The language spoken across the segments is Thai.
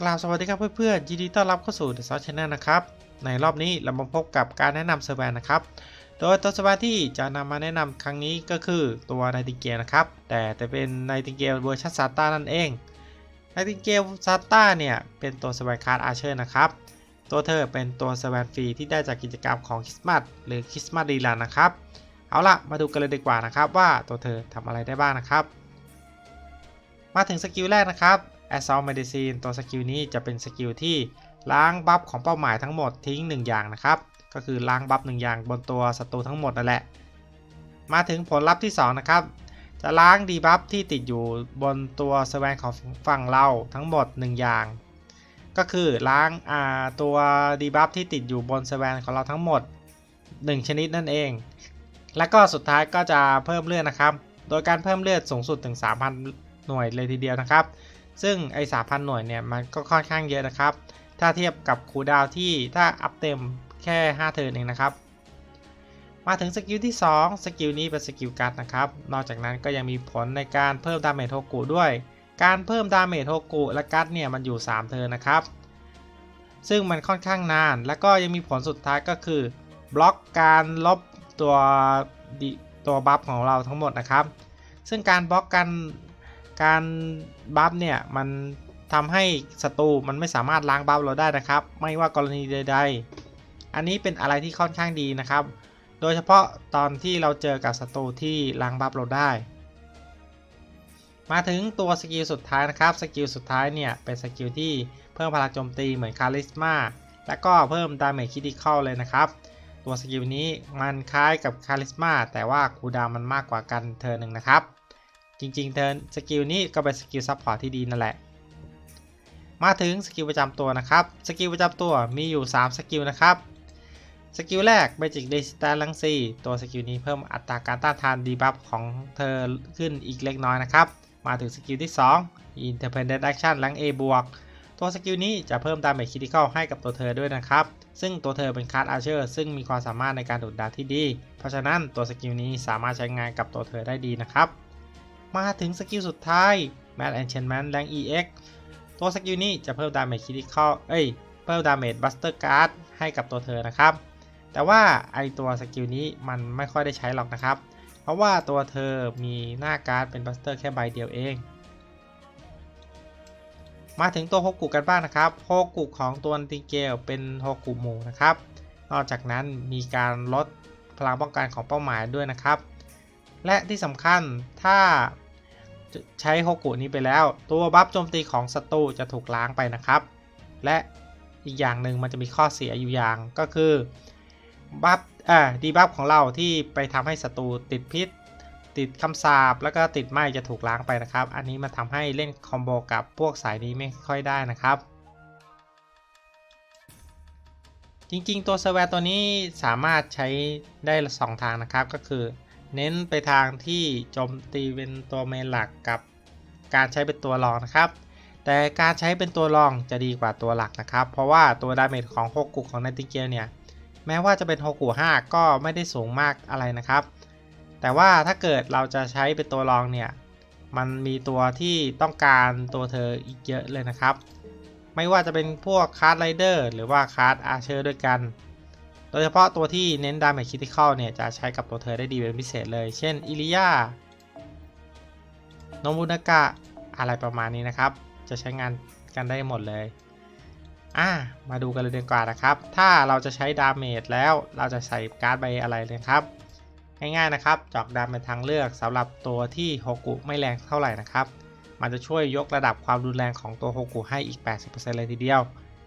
กราบสวัสดีครับเพื่อนๆยินดีต้อนรับเข้าสู่ The South Channel นะครับ ในรอบนี้เรามาพบกับการแนะนำเซอร์แวนนะครับ โดยตัวเซอร์แวนที่จะนำมาแนะนำครั้งนี้ก็คือตัว n i g h t i n g a l e นะครับ แต่แต่เป็น n i g h t i n g a l e เวอร์ชันซาต้านั่นเอง n i g h t i n g a l e ซาต้าเนี่ยเป็นตัวเซอร์แวนคาร์ดอาร์เชอร์นะครับ ตัวเธอเป็นตัวเซอร์แวนฟรีที่ได้จากกิจกรรมของคริสต์มาสหรือคริสต์มาสดีลันนะครับ เอาล่ะมาดูกันเลยดีกว่านะครับว่าตัวเธอทำอะไรได้บ้างนะครับ มาถึงสกิลแรกนะครับ Assault Medicine ตัวสกิลนี้จะเป็นสกิลที่ล้างบัฟของเป้าหมายทั้งหมดทิ้ง 1 อย่างนะครับ ก็คือล้างบัฟ1อย่างบนตัวศัตรูทั้งหมดนั่นแหละ มาถึงผลลัพธ์ที่ 2 นะครับ จะล้างดีบัฟที่ติดอยู่บนตัวสแวนของฝั่งเราทั้งหมด 1 อย่าง ก็คือล้างาตัวดีบัฟที่ติดอยู่บนสแวนของเราทั้งหมด 1 ชนิดนั่นเอง และก็สุดท้ายก็จะเพิ่มเลือดนะครับ โดยการเพิ่มเลือดสูงสุดถึง 3,000 หน่วยเลยทีเดียวนะครับ ซึ่งไอ้3,000หน่วยเนี่ยมันก็ค่อนข้างเยอะนะครับ ถ้าเทียบกับคูดาวที่ถ้าอัพเต็มแค่ 5 เทิร์นเองนะครับ มาถึงสกิลที่ 2 สกิลนี้เป็นสกิลการ์ดนะครับ นอกจากนั้นก็ยังมีผลในการเพิ่มดาเมจโทกุด้วย การเพิ่มดาเมจโทกุและการ์ดเนี่ยมันอยู่ 3 เทิร์นนะครับ ซึ่งมันค่อนข้างนาน แล้วก็ยังมีผลสุดท้ายก็คือบล็อกการลบตัวตัวบัฟของเราทั้งหมดนะครับ ซึ่งการบล็อกการ การบัฟเนี่ยมันทำให้ศัตรูมันไม่สามารถล้างบัฟเราได้นะครับ ไม่ว่ากรณีใด ๆ อันนี้เป็นอะไรที่ค่อนข้างดีนะครับ โดยเฉพาะตอนที่เราเจอกับศัตรูที่ล้างบัฟเราได้ มาถึงตัวสกิลสุดท้ายนะครับ สกิลสุดท้ายเนี่ยเป็นสกิลที่เพิ่มพลังโจมตีเหมือนคาริสมาและก็เพิ่มดาเมจคิดิคอลเลยนะครับ ตัวสกิลนี้มันคล้ายกับคาริสมาแต่ว่าคูดาวมันมากกว่ากันเทอหนึ่งนะครับ จริงๆเทิร์นสกิลนี้ก็เป็นสกิลซัพพอร์ตที่ดีนั่นแหละ มาถึงสกิลประจำตัวนะครับ สกิลประจำตัวมีอยู่ 3 สกิลนะครับ สกิลแรก Magic Resistance ลังซีตัวสกิลนี้เพิ่มอัตราการต้านทานดีบัฟของเธอขึ้นอีกเล็กน้อยนะครับ มาถึงสกิลที่ 2 Independent Action ลัง A บวกตัวสกิลนี้จะเพิ่มดาเมจคิติคอลให้กับตัวเธอด้วยนะครับ ซึ่งตัวเธอเป็นคาร์ดอาร์เชอร์ซึ่งมีความสามารถในการดูดดาที่ดี เพราะฉะนั้นตัวสกิลนี้สามารถใช้งานกับตัวเธอได้ดีนะครับ มาถึงสกิลสุดท้าย Mad Enchantment แรง EX ตัวสกิลนี้จะเพิ่มดาเมจคิติคอลเอ้ย เพิ่มดาเมจบัสเตอร์การ์ดให้กับตัวเธอนะครับ แต่ว่าไอตัวสกิลนี้มันไม่ค่อยได้ใช้หรอกนะครับ เพราะว่าตัวเธอมีหน้าการ์ดเป็นบัสเตอร์แค่ใบเดียวเอง มาถึงตัวโฮกุกันบ้างนะครับ โฮกุของตัวติเกลเป็นโฮกุหมูนะครับ นอกจากนั้นมีการลดพลังป้องกันของเป้าหมายด้วยนะครับ และที่สำคัญถ้า ใช้โฮกุนี้ไปแล้ว ตัวบัฟโจมตีของศัตรูจะถูกล้างไปนะครับ และอีกอย่างหนึ่งมันจะมีข้อเสียอยู่อย่างก็คือบัฟอ่าดีบัฟของเราที่ไปทำให้ศัตรูติดพิษ ติดคำสาปแล้วก็ติดไหมจะถูกล้างไปนะครับ อันนี้มันทำให้เล่นคอมโบกับพวกสายนี้ไม่ค่อยได้นะครับจริงๆ ตัวเซอร์แวร์ตัวนี้สามารถใช้ได้ 2 ทางนะครับ ก็คือ เน้นไปทางที่โจมตีเป็นตัวเมนหลักกับการใช้เป็นตัวรองนะครับ แต่การใช้เป็นตัวรองจะดีกว่าตัวหลักนะครับ เพราะว่าตัวดาเมจของโฮกุของไนติเกลเนี่ยแม้ว่าจะเป็นโฮกุ5ก็ไม่ได้สูงมากอะไรนะครับ แต่ว่าถ้าเกิดเราจะใช้เป็นตัวรองเนี่ยมันมีตัวที่ต้องการตัวเธออีกเยอะเลยนะครับ ไม่ว่าจะเป็นพวกคาร์ดไรเดอร์หรือว่าคาร์ดอาร์เชอร์ด้วยกัน ดยเฉพาะตัวที่เน้นดาเมจคิติคอลเนี่ยจะใช้กับตัวเธอได้ดีเป็นพิเศษเลย เช่นอิริยาโนบุนากะอะไรประมาณนี้นะครับ จะใช้งานกันได้หมดเลยอ่ามาดูกันเลยดีกว่านะครับ ถ้าเราจะใช้ดาเมจแล้วเราจะใส่การ์ดใบอะไรเลยครับ ง่ายๆนะครับ จอกดำเป็นทางเลือกสำหรับตัวที่โฮกุไม่แรงเท่าไหร่นะครับ มันจะช่วยยกระดับความรุนแรงของตัวโฮกุให้อีก 80%เลยทีเดียว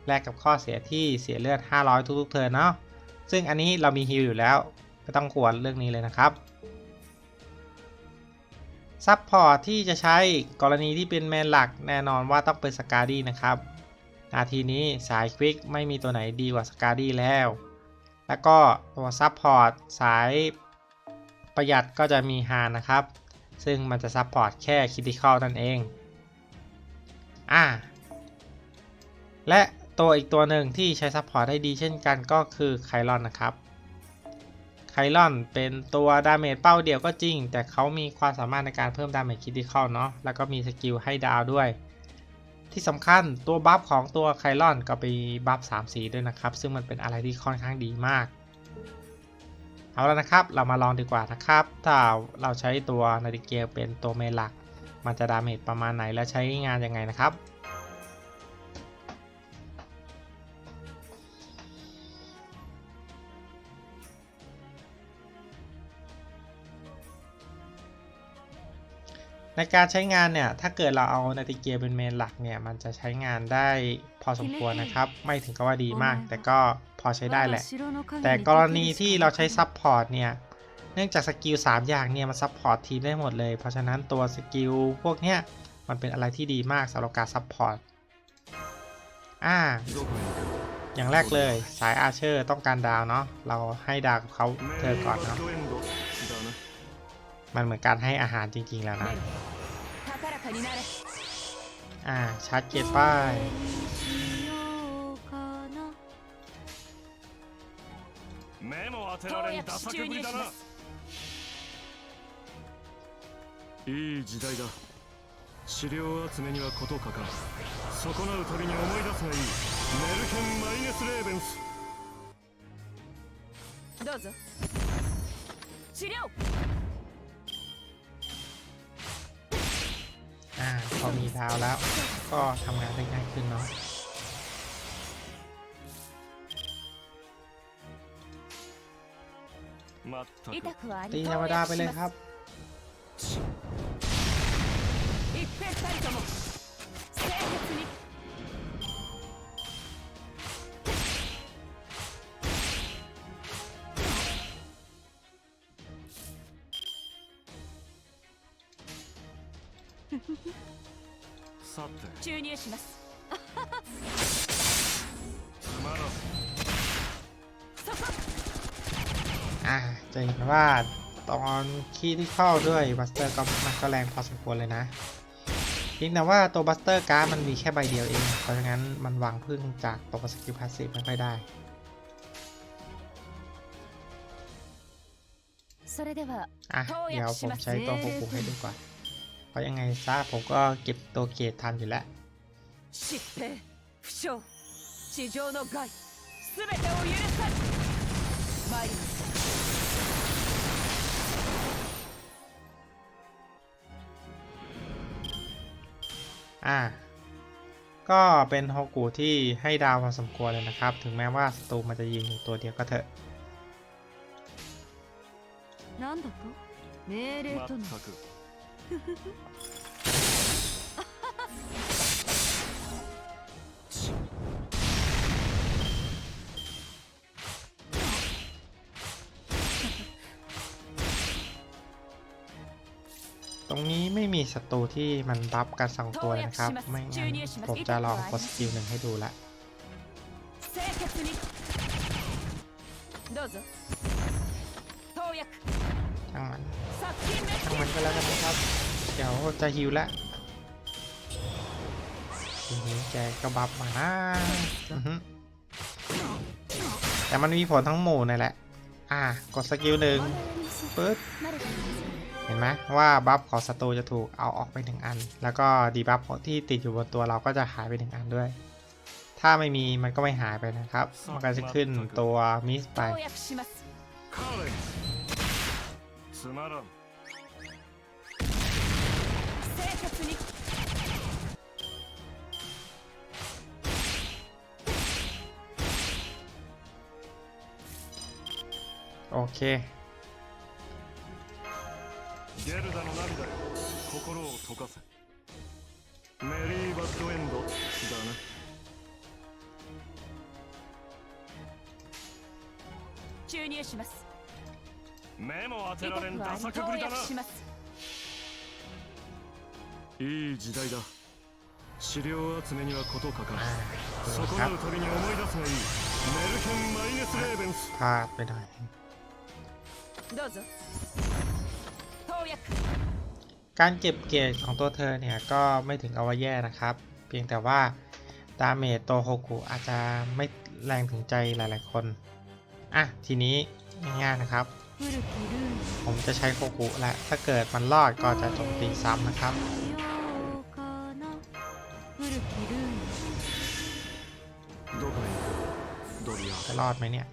แลกกับข้อเสียที่เสียเลือด 500 ทุกๆเทิร์นเนาะ ซึ่งอันนี้เรามีฮิลอยู่แล้วไม่ต้องกลัวเรื่องนี้เลยนะครับซัพพอร์ตที่จะใช้กรณีที่เป็นแมนหลักแน่นอนว่าต้องเป็นสกาดี้นะครับ นาทีนี้สายควิกไม่มีตัวไหนดีกว่าสกาดี้แล้ว แล้วก็ตัวซัพพอร์ตสายประหยัดก็จะมีฮานนะครับ ซึ่งมันจะซัพพอร์ตแค่คิติคอลนั่นเองอ่าและ ตัวอีกตัวหนึ่งที่ใช้ซัพพอร์ตได้ดีเช่นกันก็คือไคลอนนะครับ ไคลอนเป็นตัวดาเมจเป้าเดียวก็จริง แต่เขามีความสามารถในการเพิ่มดาเมจคิติคอลเนาะแล้วก็มีสกิลให้ดาวด้วย ที่สำคัญตัวบัฟของตัวไคลอนก็ไปบัฟ3สีด้วยนะครับ ซึ่งมันเป็นอะไรที่ค่อนข้างดีมาก เอาแล้วนะครับเรามาลองดีกว่านะครับ ถ้าเราใช้ตัวนาฬิเกลเป็นตัวเมนหลัก มันจะดาเมจประมาณไหนและใช้งานยังไงนะครับ ในการใช้งานเนี่ย ถ้าเกิดเราเอานาฬิเกลเป็นเมนหลักเนี่ย มันจะใช้งานได้พอสมควรนะครับ ไม่ถึงกับว่าดีมาก แต่ก็พอใช้ได้แหละ แต่กรณีที่เราใช้ซับพอร์ตเนี่ย เนื่องจากสกิล3อย่างเนี่ยมันซับพอร์ตทีมได้หมดเลย เพราะฉะนั้นตัวสกิลพวกเนี้ยมันเป็นอะไรที่ดีมากสำหรับการซับพอร์ต อ่า อย่างแรกเลยสายอาเชอร์ต้องการดาวเนาะ เราให้ดาวกับเขาเธอก่อนเนาะ มันเหมือนการให้อาหารจริงๆแล้วนะ 高らかになれ อ่า ชาร์จเกตป้าย 目も当てられんダサくぶりだな。いい時代だ。資料集めには事欠かん。損なうたびに思い出すがいい。メルヘン・マイネス・レーベンス。どうぞ治療 อมีดาวแล้ว ก็ทำงานได้ง่ายขึ้นเนาะตีธรรมดาไปเลยครับ さて注入しますつまらんそこ อ่า จะเห็นว่าตอนคีย์ที่เข้าด้วยบัสเตอร์ก็มันก็แรงพอสมควรเลยนะเพียงแต่ว่าตัวบัสเตอร์การ์ดมันมีแค่ใบเดียวเอง เพราะฉะนั้นมันวางพึ่งจากตัวสกิลพาสซีฟไม่ค่อยได้ それでは อ่ะ เดี๋ยวผมใช้ตัวโคกุให้ดูก่อน เพ ราะยังไงซะผมก็เก็บตัวเกตทันอยู่แล้ว 疾病負傷地上の害すべてを許さず参ります อ่า ก็เป็นโฮกุที่ให้ดาวพอสมควรเลยนะครับ ถึงแม้ว่าศัตรูมันจะยิงอยู่ตัวเดียวก็เถอะ なんだと命令まっとなたく ตรงนี้ไม่มีศัตรูที่มันบัฟกันสองตัวเลยนะครับ ไม่งั้นผมจะลองกดสกิลหนึ่งให้ดูละ 清潔にどうぞ投薬 ช่ างมันช่างมันก็แล้วกันนะครับ เดี๋ยวจะฮิวละทีนี้แกกระบับมาแต่มันมีผลทั้งหมู่นั่นแหละ อ่ากดสกิลหนึ่งปึ๊บเห็นไหมว่าบัฟของศัตรูจะถูกเอาออกไปหนึ่งอัน แล้วก็ดีบัฟที่ติดอยู่บนตัวเราก็จะหายไปหนึ่งอันด้วย ถ้าไม่มีมันก็ไม่หายไปนะครับ มันก็จะขึ้นตัวมิสไป つまらん。生活に。オッケーゲルダの涙よ。心を溶かせ。メリーバッドエンドだな。注入します。目も当て痛られんダくはあり投サくぶりだな薬しますいい時代だ資料集めには事欠かん อ่าดู 損 ครั な บ うたびに思い出すがいいメルヘン・マイネス・レーベンス พลาดไปหน่อย どうぞ投薬 การเก็บเกรดของตัวเธอเนี่ยก็ไม่ถึงกับว่าแย่นะครับ เพียงแต่ว่าดาเมจตัวโฮกุอาจจะไม่แรงถึงใจหลาย ๆ คน อ่ะ ทีนี้ง่ายๆนะครับ 古きルール ผมจะใช้โคกุแหละถ้าเกิดมันรอดก็จะโจมตีซ้ำนะครับ จะรอดไหมเนี่ย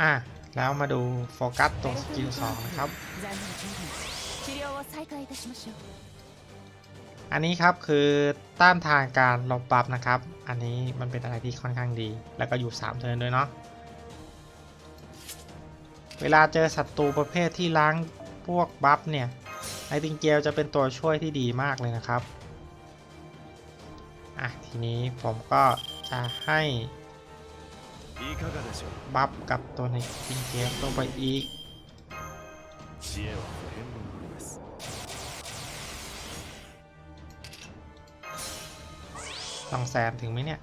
อะ แล้วมาดูโฟกัสตรงสกิลสองนะครับ อันนี้ครับคือต้านทานการลบบัฟนะครับ อันนี้มันเป็นอะไรที่ค่อนข้างดี แล้วก็อยู่ 3 เทิร์นด้วยเนาะ เวลาเจอศัตรูประเภทที่ล้างพวกบัฟเนี่ยไอติงเกลจะเป็นตัวช่วยที่ดีมากเลยนะครับ อะ ทีนี้ผมก็จะให้บัฟกับตัวไอติงเกลลงไปอีกต้องแซมถึงไหมเนี่ย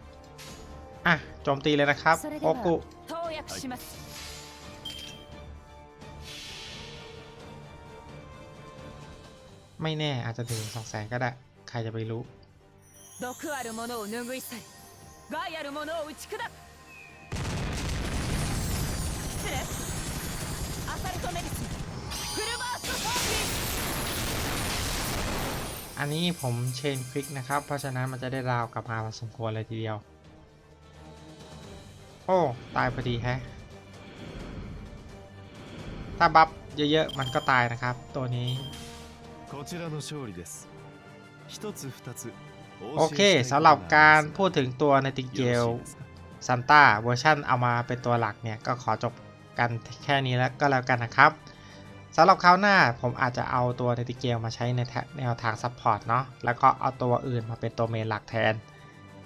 อะ โจมตีเลยนะครับ โอกุ ไม่แน่อาจจะถึงสองแสนก็ได้ ใครจะไปรู้毒あるものを拭い去り害あるものを打ち砕く失礼アサルトメディスンフルバーストサービスอันนี้ผมเชนคลิกนะครับ เพราะฉะนั้นมันจะได้ราวกับมาพอสมควรเลยทีเดียว โอ้ ตายพอดีแฮะ ถ้าบัฟเยอะๆ มันก็ตายนะครับ ตัวนี้ こちらの勝利です一つ二つ โอเคสำหรับการพูดถึงตัวในติเกล ซันต้าเวอร์ชันเอามาเป็นตัวหลักเนี่ย ก็ขอจบกันแค่นี้แล้วก็แล้วกันนะครับสำหรับคราวหน้าผมอาจจะเอาตัวเนติเกลมาใช้ในแนวทางซัพพอร์ตเนาะแล้วก็เอาตัวอื่นมาเป็นตัวเมนหลักแทน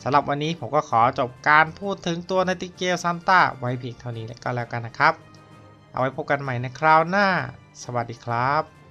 สำหรับวันนี้ผมก็ขอจบการพูดถึงตัวเนติเกลซันต้าไว้เพียงเท่านี้แล้วก็แล้วกันนะครับ เอาไว้พบกันใหม่ในคราวหน้า สวัสดีครับ